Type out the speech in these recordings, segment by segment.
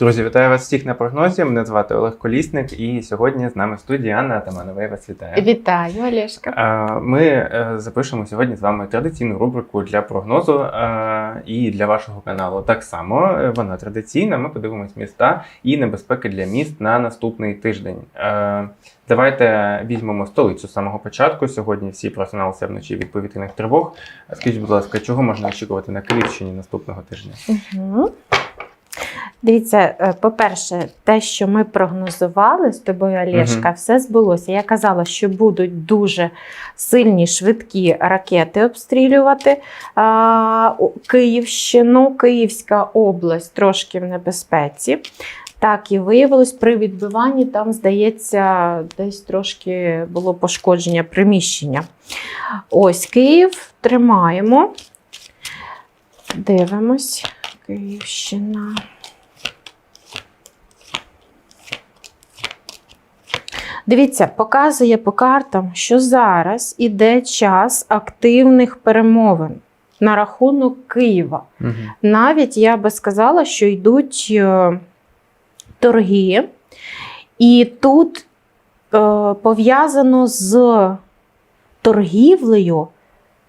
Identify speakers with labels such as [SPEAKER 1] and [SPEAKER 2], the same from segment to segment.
[SPEAKER 1] Друзі, вітаю вас всіх на прогнозі. Мене звати Олег Колісник, і сьогодні з нами в студії Анна Атаманова. Я вас вітаю.
[SPEAKER 2] Вітаю, Олешка.
[SPEAKER 1] Ми е, запишемо сьогодні з вами традиційну рубрику для прогнозу е, і для вашого каналу. Так само е, вона традиційна. Ми подивимось міста і небезпеки для міст на наступний тиждень. Давайте візьмемо столицю з самого початку. Сьогодні всі просиналися вночі від повітряних тривог. Скажіть, будь ласка, чого можна очікувати на Київщині наступного тижня?
[SPEAKER 2] Угу. Дивіться, е, по-перше, те, що ми прогнозували з тобою, Олешка,
[SPEAKER 1] Мгм.
[SPEAKER 2] все збулося. Я казала, що будуть дуже сильні швидкі ракети обстрілювати а, Київщину, Київська область трошки в небезпеці. Так і виявилось, при відбиванні там, здається, десь трошки було пошкодження приміщення. Ось Київ тримаємо. Дивимось. Київщина. Дивіться, показує по картам, що зараз іде час активних перемовин на рахунок Києва.
[SPEAKER 1] Угу.
[SPEAKER 2] Навіть я би сказала, що йдуть е, торги, і тут е, пов'язано з торгівлею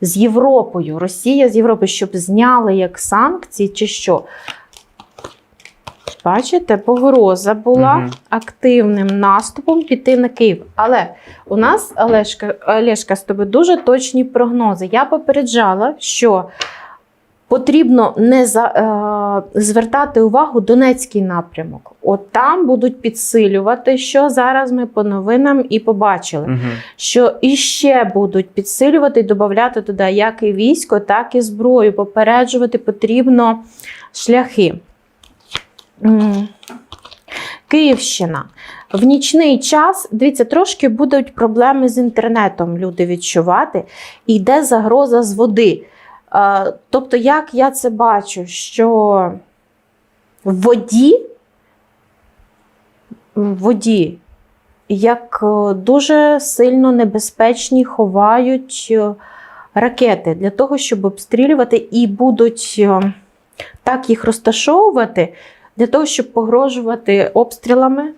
[SPEAKER 2] з Європою, Росія з Європою, щоб зняли як санкції чи що. Бачите, погроза була
[SPEAKER 1] Мгм.
[SPEAKER 2] активним наступом піти на Київ. Але у нас, Олешка, Олешка, з тобою дуже точні прогнози. Я попереджала, що потрібно не за, е, звертати увагу Донецький напрямок. От там будуть підсилювати, що зараз ми по новинам і побачили
[SPEAKER 1] Угу.
[SPEAKER 2] що іще будуть підсилювати і додати туди як і військо, так і зброю. Попереджувати потрібно шляхи. Київщина. В нічний час, дивіться, трошки будуть проблеми з інтернетом люди відчувати. І йде загроза з води. Е, Тобто, як я це бачу, що в воді, в воді як е, дуже сильно небезпечні ховають е, ракети для того, щоб обстрілювати, і будуть так їх розташовувати для того, щоб погрожувати обстрілами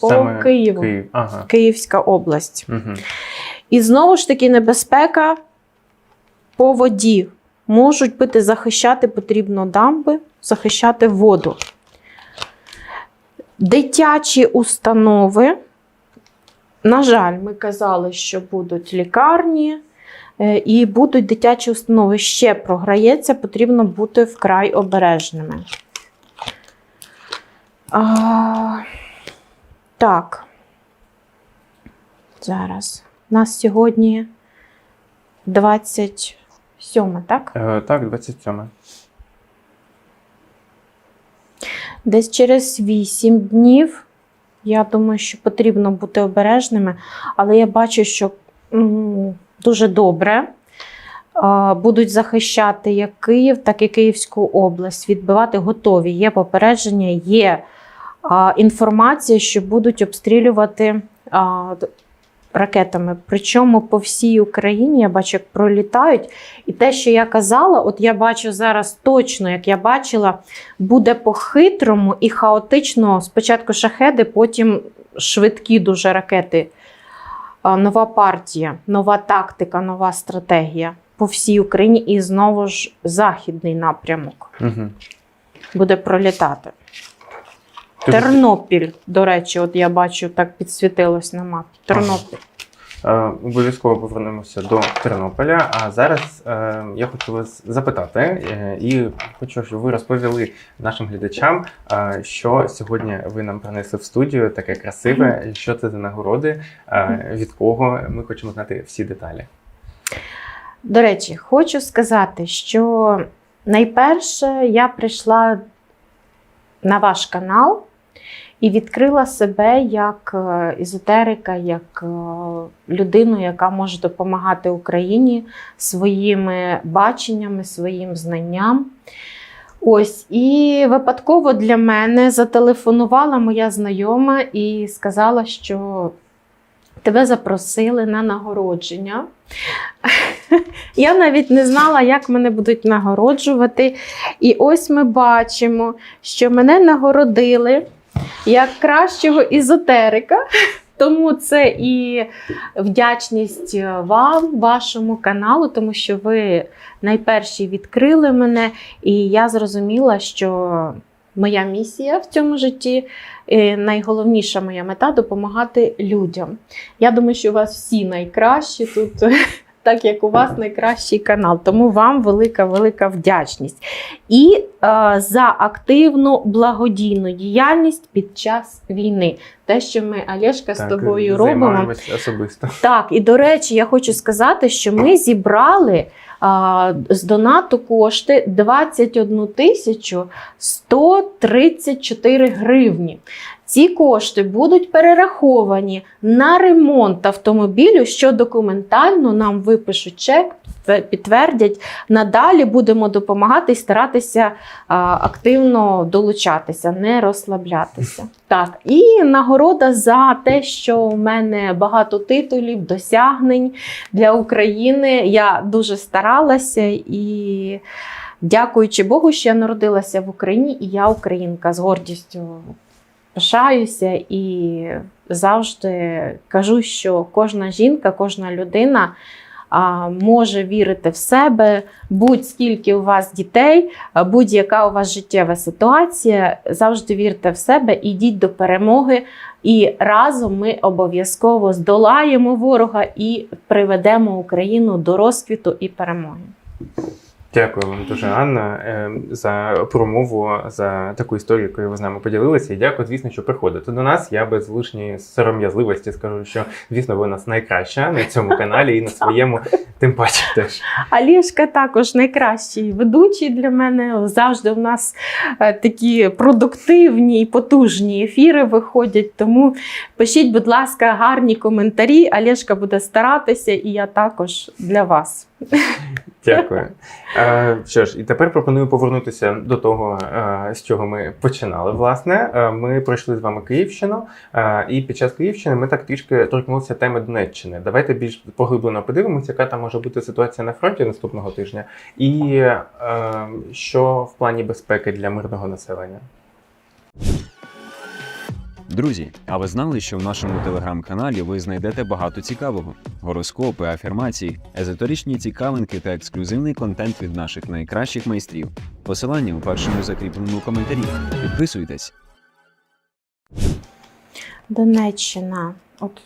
[SPEAKER 2] по Києву.
[SPEAKER 1] Київ. Ага.
[SPEAKER 2] Київська область.
[SPEAKER 1] Угу.
[SPEAKER 2] І знову ж таки небезпека по воді. Можуть бути захищати потрібно дамби, захищати воду. Дитячі установи. На жаль, ми казали, що будуть лікарні е, і будуть дитячі установи. Ще програється, потрібно бути вкрай обережними. А, так. Зараз. У нас сьогодні 27, так?
[SPEAKER 1] Е, так, 27.
[SPEAKER 2] Десь через 8 днів. Я думаю, що потрібно бути обережними, але я бачу, що дуже добре будуть захищати як Київ, так і Київську область. Відбивати готові. Є попередження, є інформація, що будуть обстрілювати ракетами. Причому по всій Україні я бачу, як пролітають. І те, що я казала, от я бачу зараз точно, як я бачила, буде по-хитрому і хаотично. Спочатку шахеди, потім швидкі дуже ракети. Нова партія, нова тактика, нова стратегія по всій Україні і знову ж західний напрямок
[SPEAKER 1] Угу.
[SPEAKER 2] буде пролітати. Тернопіль, до речі, от я бачу, так підсвітилось на мапі. Тернопіль.
[SPEAKER 1] Е, Обов'язково повернемося до Тернополя. А зараз е, я хочу вас запитати е, і хочу, щоб ви розповіли нашим глядачам, е, що сьогодні ви нам принесли в студію, таке красиве, що це за нагороди, е, від кого. Ми хочемо знати всі деталі.
[SPEAKER 2] До речі, хочу сказати, що найперше я прийшла на ваш канал і відкрила себе як е, ізотерика, як е, людину, яка може допомагати Україні своїми баченнями, своїм знанням. Ось, і випадково для мене зателефонувала моя знайома і сказала, що тебе запросили на нагородження. Я навіть не знала, як мене будуть нагороджувати. І ось ми бачимо, що мене нагородили як кращого ізотерика. Тому це і вдячність вам, вашому каналу, тому що ви найперші відкрили мене, і я зрозуміла, що моя місія в цьому житті, е, найголовніша моя мета допомагати людям. Я думаю, що у вас всі найкращі тут. Так як у вас найкращий канал, тому вам велика велика вдячність. І е, за активну благодійну діяльність під час війни. Те, що ми Олешка з тобою робимо,
[SPEAKER 1] особисто.
[SPEAKER 2] так, і до речі, я хочу сказати, що ми зібрали а, з донату кошти 21 тисячу 134 гривні. Ці кошти будуть перераховані на ремонт автомобілю, що документально нам випишуть чек, підтвердять. Надалі будемо допомагати і старатися активно долучатися, не розслаблятися. Так, і нагорода за те, що у мене багато титулів, досягнень для України. Я дуже старалася і. Дякуючи Богу, що я народилася в Україні, і я українка з гордістю пишаюся і завжди кажу, що кожна жінка, кожна людина може вірити в себе, будь-скільки у вас дітей, будь-яка у вас життєва ситуація, завжди вірте в себе, ідіть до перемоги, і разом ми обов'язково здолаємо ворога і приведемо Україну до розквіту і перемоги.
[SPEAKER 1] Дякую вам дуже, Анна, е, за промову, за таку історію, якою ви з нами поділилися. І дякую, звісно, що приходите до нас. Я без лишньої сором'язливості скажу, що звісно, ви у нас найкраща на цьому каналі і на своєму, тим паче теж.
[SPEAKER 2] Алішка також найкращий ведучий для мене. Завжди в нас е, такі продуктивні і потужні ефіри виходять. Тому пишіть, будь ласка, гарні коментарі. Олешка буде старатися, і я також для вас.
[SPEAKER 1] Дякую. Е, Що ж, і тепер пропоную повернутися до того, е, з чого ми починали. Власне, Е, ми пройшли з вами Київщину, і під час Київщини ми так трішки торкнулися теми Донеччини. Давайте більш поглиблено подивимося, яка там може бути ситуація на фронті наступного тижня, і що в плані безпеки для мирного населення.
[SPEAKER 3] Друзі, а ви знали, що в нашому телеграм-каналі ви знайдете багато цікавого: гороскопи, афірмації, езотеричні цікавинки та ексклюзивний контент від наших найкращих майстрів. Посилання у першому закріпленому коментарі. Підписуйтесь.
[SPEAKER 2] Донеччина. От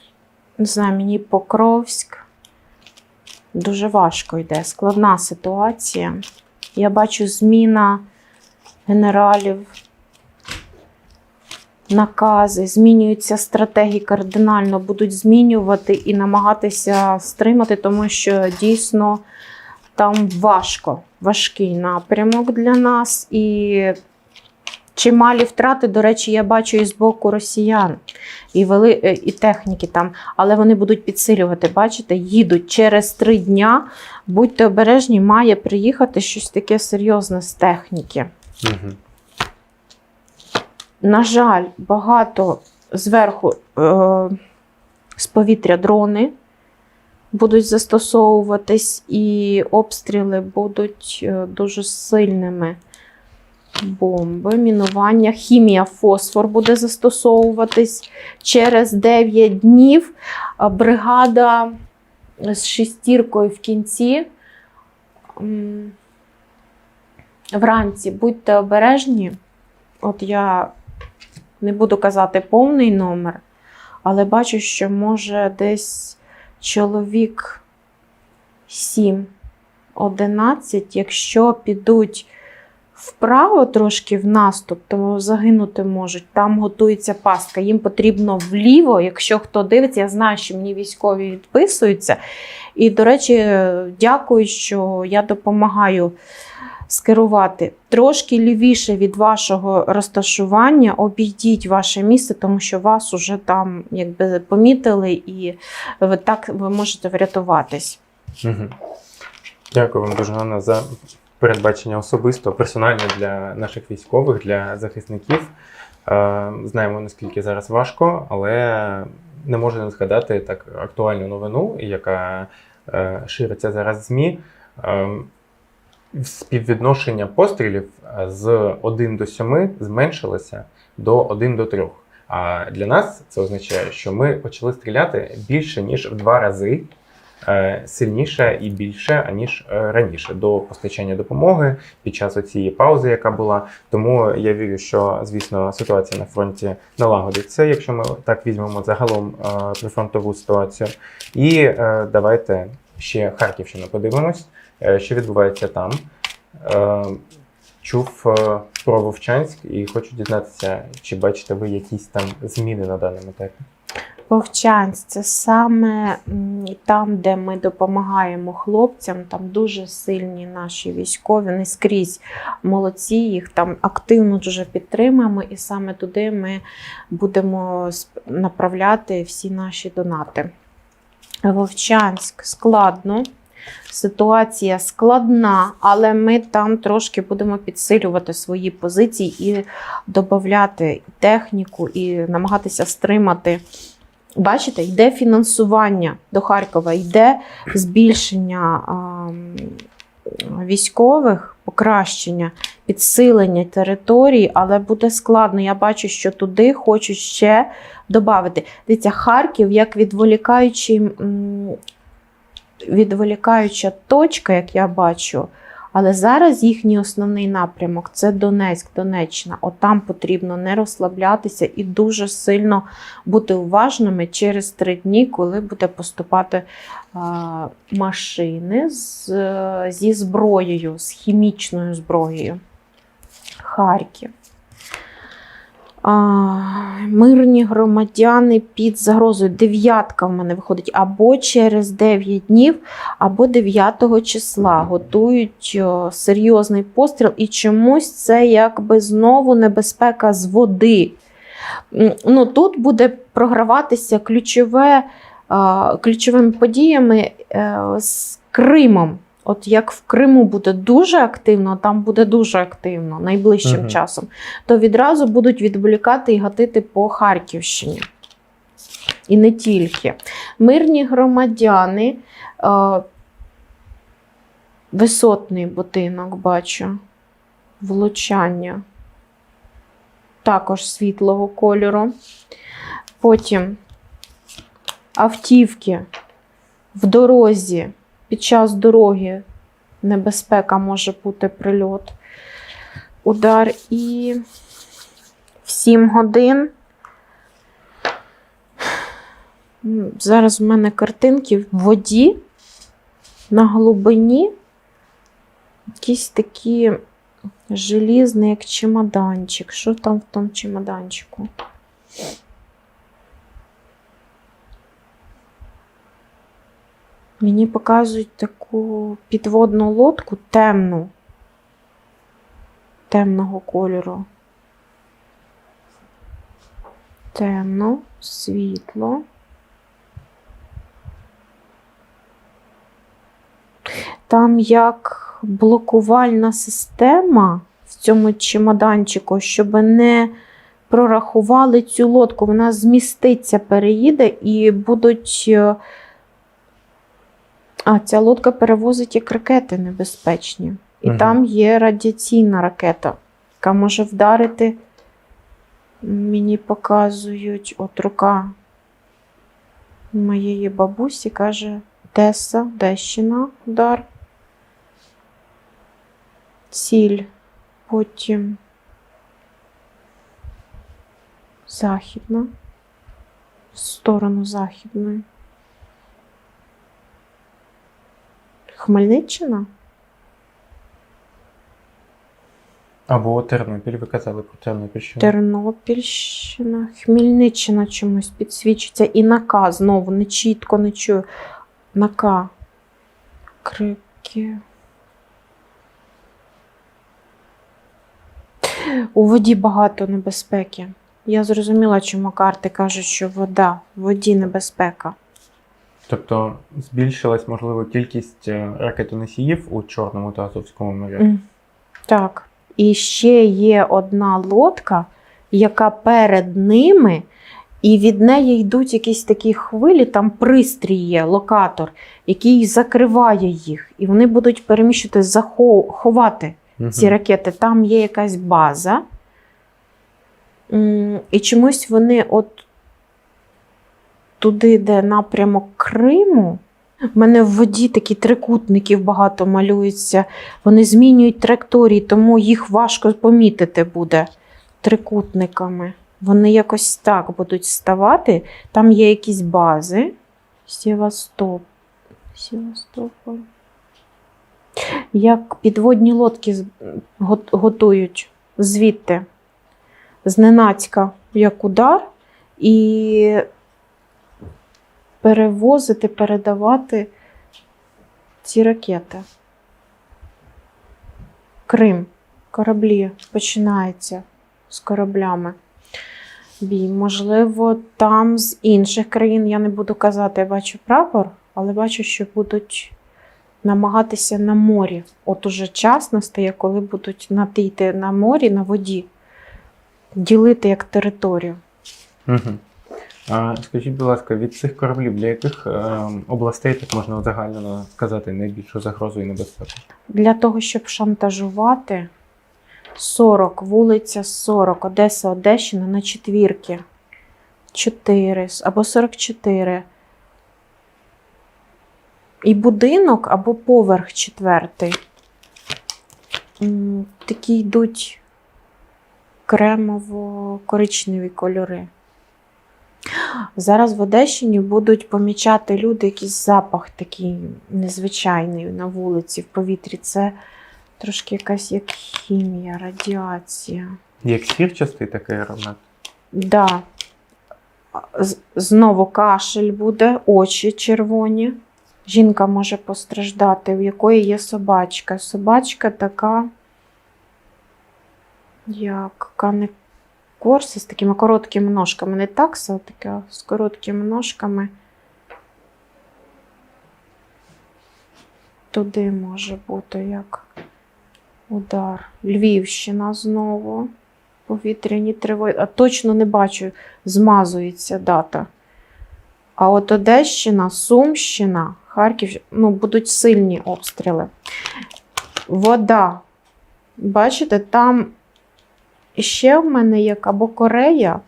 [SPEAKER 2] не знаю, мені Покровськ. Дуже важко йде, складна ситуація. Я бачу зміна генералів, накази, змінюються стратегії кардинально, будуть змінювати і намагатися стримати, тому що дійсно там важко, важкий напрямок для нас. І чималі втрати, до речі, я бачу і з боку росіян, і, вели, е, і техніки там, але вони будуть підсилювати. Бачите, їдуть через три дня. Будьте обережні, має приїхати щось таке серйозне з техніки.
[SPEAKER 1] Угу.
[SPEAKER 2] На жаль, багато зверху е, з повітря дрони будуть застосовуватись, і обстріли будуть е, дуже сильними. Бомби, мінування, хімія, фосфор буде застосовуватись. Через 9 днів бригада з шестіркою в кінці. Вранці будьте обережні. От я не буду казати повний номер, але бачу, що може десь чоловік 7, 11, якщо підуть вправо трошки в наступ, то загинути можуть. Там готується пастка. Їм потрібно вліво, якщо хто дивиться, я знаю, що мені військові відписуються. І, до речі, дякую, що я допомагаю скерувати трошки лівіше від вашого розташування, обійдіть ваше місце, тому що вас уже там якби помітили, і ви так ви можете врятуватись.
[SPEAKER 1] Угу. Дякую вам дуже Ганна, за передбачення особисто, персонально для наших військових, для захисників. Е, Знаємо, наскільки зараз важко, але не можу не згадати так актуальну новину, яка е, шириться зараз в ЗМІ. Співвідношення пострілів е, з 1 до 7 зменшилося до 1 до 3. А для нас це означає, що ми почали стріляти більше ніж в два рази е, сильніше і більше, аніж е, раніше до постачання допомоги під час цієї паузи, яка була. Тому я вірю, що звісно ситуація на фронті налагодиться, якщо ми так візьмемо загалом прифронтову ситуацію. І давайте ще Харківщину подивимось, що відбувається там. Е, Чув е, про Вовчанськ і хочу дізнатися, чи бачите ви якісь там зміни на даному етапі.
[SPEAKER 2] Вовчанськ це саме там, де ми допомагаємо хлопцям. Там дуже сильні наші військові, не скрізь молодці, їх там активно дуже підтримуємо, і саме туди ми будемо направляти всі наші донати. Вовчанськ складно. Ситуація складна, але ми там трошки будемо підсилювати свої позиції і додати техніку, і намагатися стримати. Бачите, йде фінансування до Харкова, йде збільшення військових, покращення, підсилення території, але буде складно. Я бачу, що туди хочуть ще додати. Дивіться, Харків як відволікаючий, відволікаюча точка, як я бачу. Але зараз їхній основний напрямок це Донецьк, Донеччина. Отам потрібно не розслаблятися і дуже сильно бути уважними через три дні, коли буде поступати машини з, зі зброєю, з хімічною зброєю. Харків. Мирні громадяни під загрозою. Дев'ятка в мене виходить або через 9 днів, або 9 числа. Готують серйозний постріл, і чомусь це якби знову небезпека з води. Ну, тут буде програватися ключове, ключовими подіями е, з Кримом. От як в Криму буде дуже активно, там буде дуже активно найближчим
[SPEAKER 1] Мгм.
[SPEAKER 2] часом, то відразу будуть відволікати і гатити по Харківщині. І не тільки. Мирні громадяни, е, висотний будинок бачу, влучання, також світлого кольору. Потім автівки в дорозі, під час дороги небезпека може бути прильот, удар і в 7 годин. Зараз в мене картинки в воді на глибині. Якісь такі желізні, як чемоданчик. Що там в тому чемоданчику? Мені показують таку підводну лодку темну, темного кольору. Темно, світло. Там як блокувальна система в цьому чемоданчику, щоб не прорахували цю лодку. Вона зміститься, переїде і будуть. А, ця лодка перевозить як ракети небезпечні. І
[SPEAKER 1] Мгм.
[SPEAKER 2] там є радіаційна ракета, яка може вдарити. Мені показують от рука моєї бабусі каже Одеса, Одещина, удар. Ціль. Потім західна. В сторону західної. Хмельниччина?
[SPEAKER 1] Або Тернопіль, ви казали про Тернопільщину.
[SPEAKER 2] Тернопільщина, Хмельниччина чомусь підсвічується. І нака знову не чітко не чую. Нака. Крики. У воді багато небезпеки. Я зрозуміла, чому карти кажуть, що вода, в воді небезпека.
[SPEAKER 1] Тобто збільшилась, можливо, кількість е, ракетоносіїв у Чорному та Азовському морях.
[SPEAKER 2] Так. І ще є одна лодка, яка перед ними І від неї йдуть якісь такі хвилі, там пристрій є, локатор, який закриває їх. І вони будуть переміщувати, заховати ці ракети. Там є якась база. І чомусь вони от туди, де напрямок Криму. В мене в воді такі трикутників багато малюються. Вони змінюють траєкторії, тому їх важко помітити буде трикутниками. Вони якось так будуть ставати. Там є якісь бази. Севастоп. Севастополь. Як підводні лодки готують звідти, зненацька, як удар, і перевозити, передавати ці ракети. Крим. Кораблі починається з кораблями. Бій. Можливо, там з інших країн я не буду казати, я бачу прапор, але бачу, що будуть намагатися на морі. От уже час настає, коли будуть натийти на морі, на воді, ділити як територію.
[SPEAKER 1] Угу. Скажіть, будь ласка, від цих кораблів для яких е, областей так можна узагальнено сказати найбільшу загрозу і небезпеку?
[SPEAKER 2] Для того, щоб шантажувати 40, вулиця 40, Одеса, Одещина на четвірки. 4 або 44. І будинок або поверх четвертий. Такі йдуть кремово-коричневі кольори. Зараз в Одещині будуть помічати люди якийсь запах такий незвичайний на вулиці, в повітрі. Це трошки якась як хімія, радіація.
[SPEAKER 1] Як сірчастий такий аромат?
[SPEAKER 2] Да. Знову кашель буде, очі червоні. Жінка може постраждати, у якої є собачка. Собачка така, як кане корси з такими короткими ножками. Не такса, а така з короткими ножками. Туди може бути як удар. Львівщина знову повітряні тривоги. А точно не бачу, змазується дата. А от Одещина, Сумщина, Харків, ну, будуть сильні обстріли. Вода. Бачите, там ще в мене як або Корея,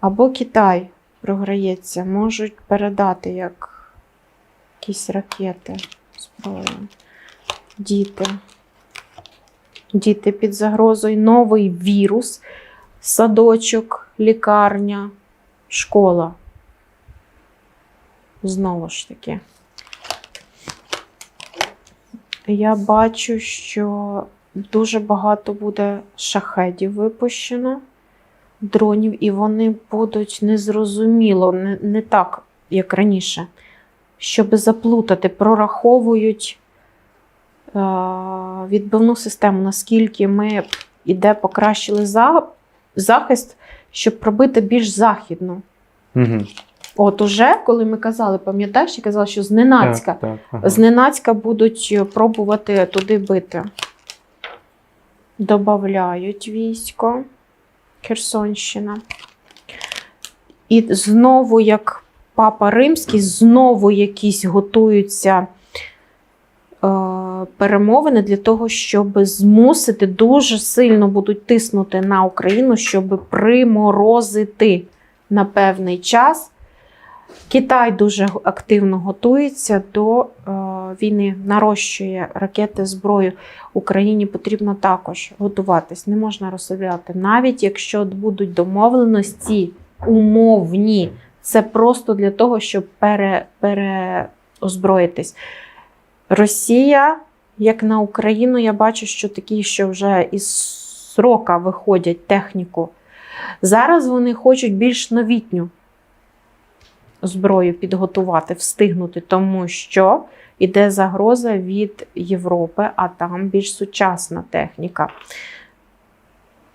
[SPEAKER 2] або Китай програється. Можуть передати як якісь ракети зброю. Діти. Діти під загрозою, новий вірус, садочок, лікарня, школа. Знову ж таки. Я бачу, що дуже багато буде шахедів випущено, дронів, і вони будуть незрозуміло, не, не так, як раніше. Щоб заплутати, прораховують е, відбивну систему, наскільки ми іде покращили за, захист, щоб пробити більш західну.
[SPEAKER 1] Угу.
[SPEAKER 2] От уже, коли ми казали, пам'ятаєш, я казала, що зненацька,
[SPEAKER 1] Так, так, ага.
[SPEAKER 2] зненацька будуть е, пробувати туди бити. Добавляють військо. Херсонщина. І знову, як Папа Римський, знову якісь готуються е, перемовини для того, щоб змусити дуже сильно будуть тиснути на Україну, щоб приморозити на певний час. Китай дуже активно готується до е, війни, нарощує ракети, зброю. Україні потрібно також готуватись. Не можна розслабляти. Навіть якщо будуть домовленості умовні, це просто для того, щоб пере, переозброїтись. Росія, як на Україну, я бачу, що такі, що вже із срока виходять техніку. Зараз вони хочуть більш новітню зброю підготувати, встигнути, тому що іде загроза від Європи, а там більш сучасна техніка.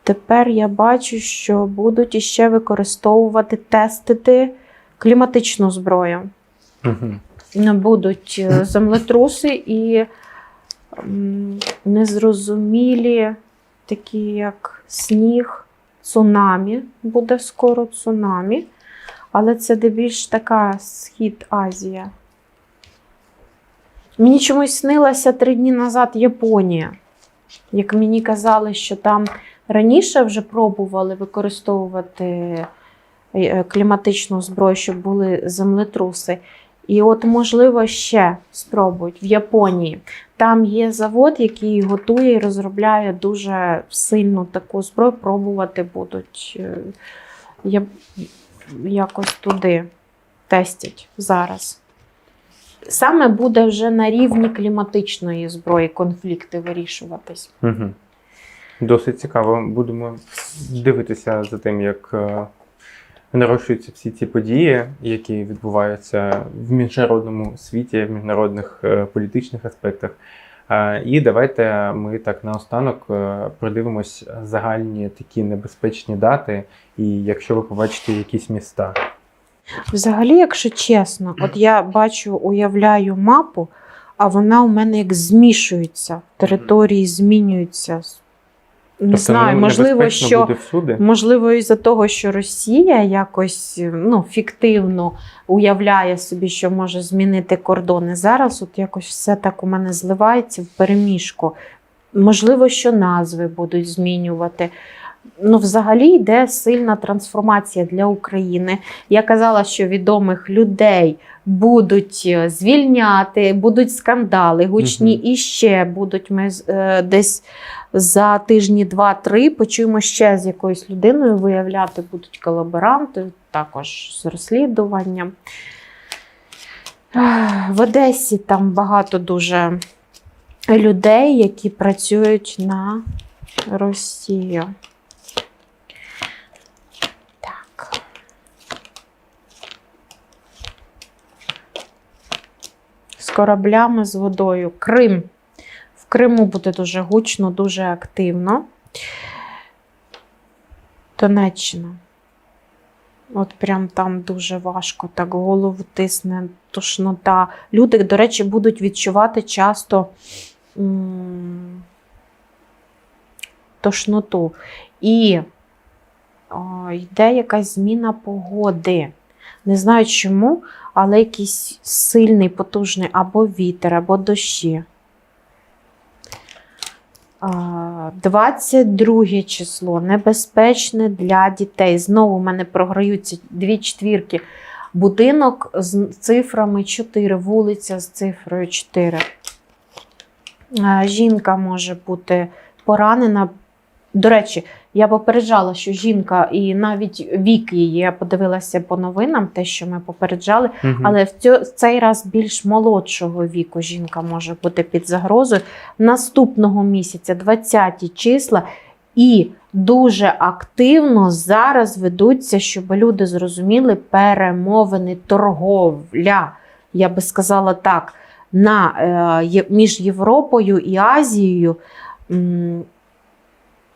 [SPEAKER 2] Тепер я бачу, що будуть іще використовувати, тестити кліматичну зброю.
[SPEAKER 1] Угу.
[SPEAKER 2] Будуть е, землетруси і незрозумілі, такі як сніг, цунамі. Буде скоро цунамі. Але це де більш така Схід Азія. Мені чомусь снилася три дні назад Японія. Як мені казали, що там раніше вже пробували використовувати е, кліматичну зброю, щоб були землетруси. І от, можливо, ще спробують в Японії. Там є завод, який готує і розробляє дуже сильну таку зброю. Пробувати будуть е, я, якось туди тестять зараз. Саме буде вже на рівні кліматичної зброї конфлікти вирішуватись.
[SPEAKER 1] Угу. Досить цікаво. Будемо дивитися за тим, як е, нарощуються всі ці події, які відбуваються в міжнародному світі, в міжнародних е, політичних аспектах. І давайте ми так наостанок е, продивимось загальні такі небезпечні дати, і якщо ви побачите якісь міста.
[SPEAKER 2] Взагалі, якщо чесно, от я бачу, уявляю мапу, а вона у мене як змішується, території змінюються. Не знаю,
[SPEAKER 1] ну,
[SPEAKER 2] можливо, що. Можливо, із-за того, що Росія якось ну, фіктивно уявляє собі, що може змінити кордони. Зараз от якось все так у мене зливається в переміжку. Можливо, що назви будуть змінювати. Ну, взагалі йде сильна трансформація для України. Я казала, що відомих людей будуть е, звільняти, будуть скандали гучні,
[SPEAKER 1] Мгм.
[SPEAKER 2] і ще будуть ми е, десь за тижні два-три почуємо ще з якоюсь людиною виявляти будуть колаборанти, також з розслідуванням. В Одесі там багато дуже людей, які працюють на Росію. Кораблями з водою. Крим. В Криму буде дуже гучно, дуже активно. Донеччина. От прям там дуже важко, так голову тисне, тошнота. Люди, до речі, будуть відчувати часто м, тошноту. І о, йде якась зміна погоди. Не знаю чому, але якийсь сильний, потужний або вітер, або дощі. 22 число небезпечне для дітей. Знову в мене програються дві четвірки. Будинок з цифрами 4, вулиця з цифрою 4. Жінка може бути поранена. До речі, я попереджала, що жінка і навіть вік її, я подивилася по новинам, те, що ми попереджали,
[SPEAKER 1] Мгм.
[SPEAKER 2] але в цьо- в цей раз більш молодшого віку жінка може бути під загрозою. Наступного місяця, 20 числа, і дуже активно зараз ведуться, щоб люди зрозуміли перемовини, торговля. Я би сказала так, на, е, між Європою і Азією.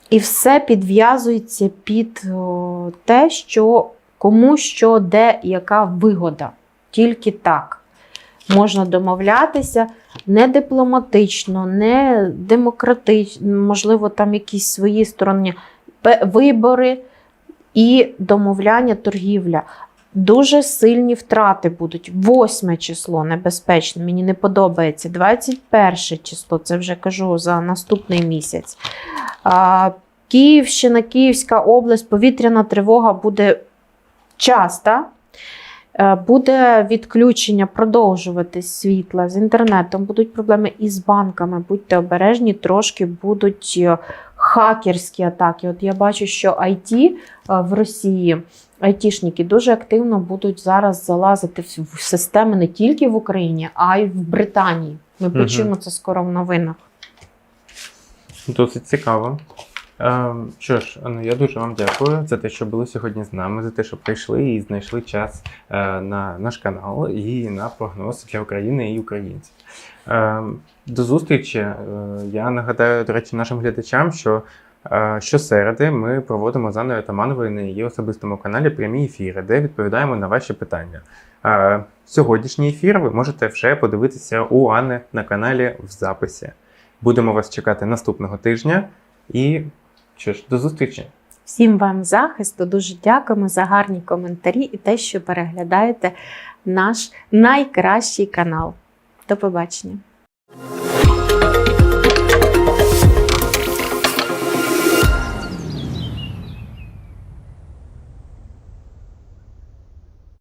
[SPEAKER 2] І все підв'язується під те, що кому що, де, яка вигода. Тільки так можна домовлятися не дипломатично, не демократично, можливо, там якісь свої сторони вибори і домовляння, торгівля. Дуже сильні втрати будуть. Восьме число небезпечне, мені не подобається. 21 число, це вже кажу за наступний місяць. А, Київщина, Київська область, повітряна тривога буде часто. Е, Буде відключення продовжуватись світла з інтернетом, будуть проблеми із банками. Будьте обережні, трошки будуть е, хакерські атаки. От я бачу, що IT е, в Росії, айтішники дуже активно будуть зараз залазити в системи не тільки в Україні, а й в Британії. Ми почуємо це скоро в новинах.
[SPEAKER 1] Досить цікаво. Е, Що ж, ну я дуже вам дякую за те, що були сьогодні з нами, за те, що прийшли і знайшли час е, на наш канал і на прогноз для України і українців. Е, До зустрічі. Я нагадаю, до речі, нашим глядачам, що щосереди ми проводимо з Анною Тамановою на її особистому каналі прямі ефіри, де відповідаємо на ваші питання. Е, Сьогоднішній ефір ви можете вже подивитися у Анни на каналі в записі. Будемо вас чекати наступного тижня. І що ж, до зустрічі!
[SPEAKER 2] Всім вам захисту. Дуже дякуємо за гарні коментарі і те, що переглядаєте наш найкращий канал. До побачення!